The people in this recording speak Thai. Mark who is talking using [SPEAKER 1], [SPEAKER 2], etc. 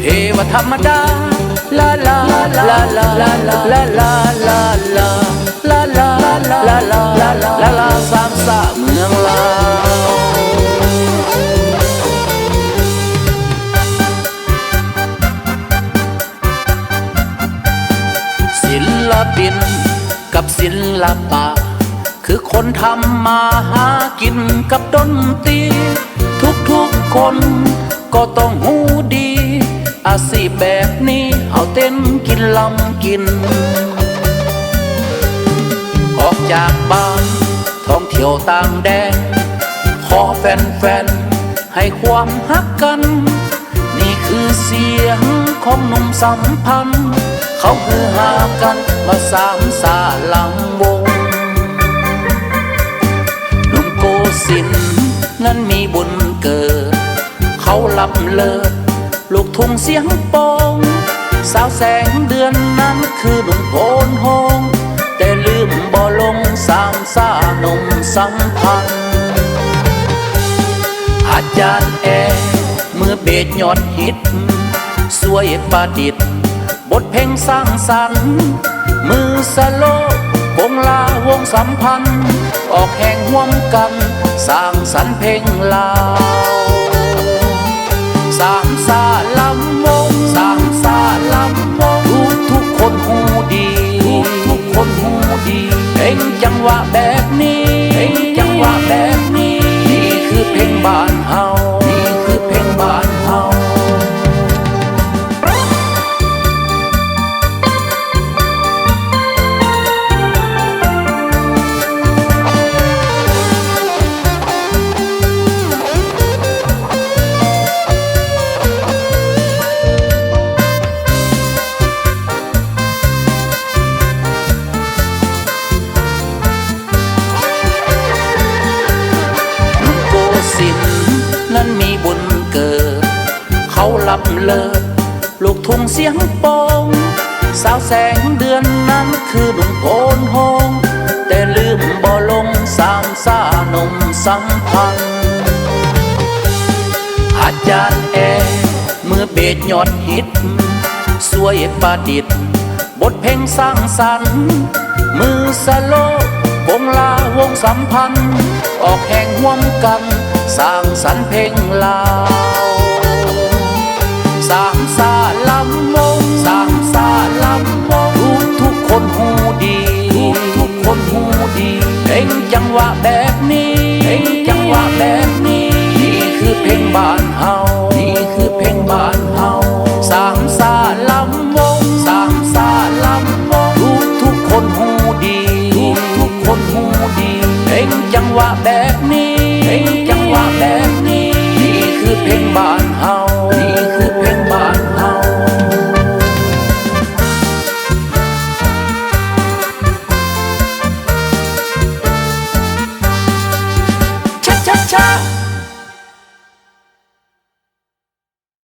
[SPEAKER 1] เทวธรรมดาลาลาลาลาลาลาลา ลปิน กับศิลปะ คือคนทำมาหากินกับดนตรีทุกๆคนก็ต้องหูดี อาชีพแบบนี้เอาเต้นกินลำกิน ออกจากบ้านท่องเที่ยวต่างแดนขอแฟนๆ ให้ความฮักกัน นี่คือเสียงของหนุ่มสัมพันธ์ หากันมาสามสาลังวงหนุ่มโกสินนั้นมีบุญเกิด เขาลำเลิศลูกทุ่งเสียงโปองสาวแสงเดือนนั้นคือหนุ่มโพนโฮงแต่ลืมบ่ลงสามสาหนุ่มสัมพันธ์อาจารย์แอเมื่อเบสยอดฮิตสวยประดิษฐ์ ทเพลงสร้างสรรค์มือสโลวงลาวงสัมพันธ์ ออกแห่งห่วมกัน สร้างสรรค์เพลงลา เขาลำเลิศลูกทุ่งเสียงโปองสาวแสงเดือนนั้นคือหนุ่มโพนโฮงแต่ลืมบ่ลงสามสานมสัมพันธ์อาจารย์แอเมื่อเบสยอดฮิตสวยประดิษฐ์ บทเพลงสร้างสรรค์ มือสโลวงลาวงสัมพันธ์ ออกแห่งห่วมกัน สร้างสรรค์เพลงลาวำวงสามสาลำวงทุกทุกคนหูดีทุกทุกคนหูดีเพลงจังหวะแบบนี้เพลงจังหวะแบบนี้นี่คือเพลงบ้านเฮานี่คือเพลงบ้านเฮาสามสาลำวงสามสาลำวงทุกทุกคนหูดีทุกทุกคนหูดีเพลงจังหวะแบบนี้เพลงจังหวะแบบนี้นี่คือเพลงบ้าน ゃ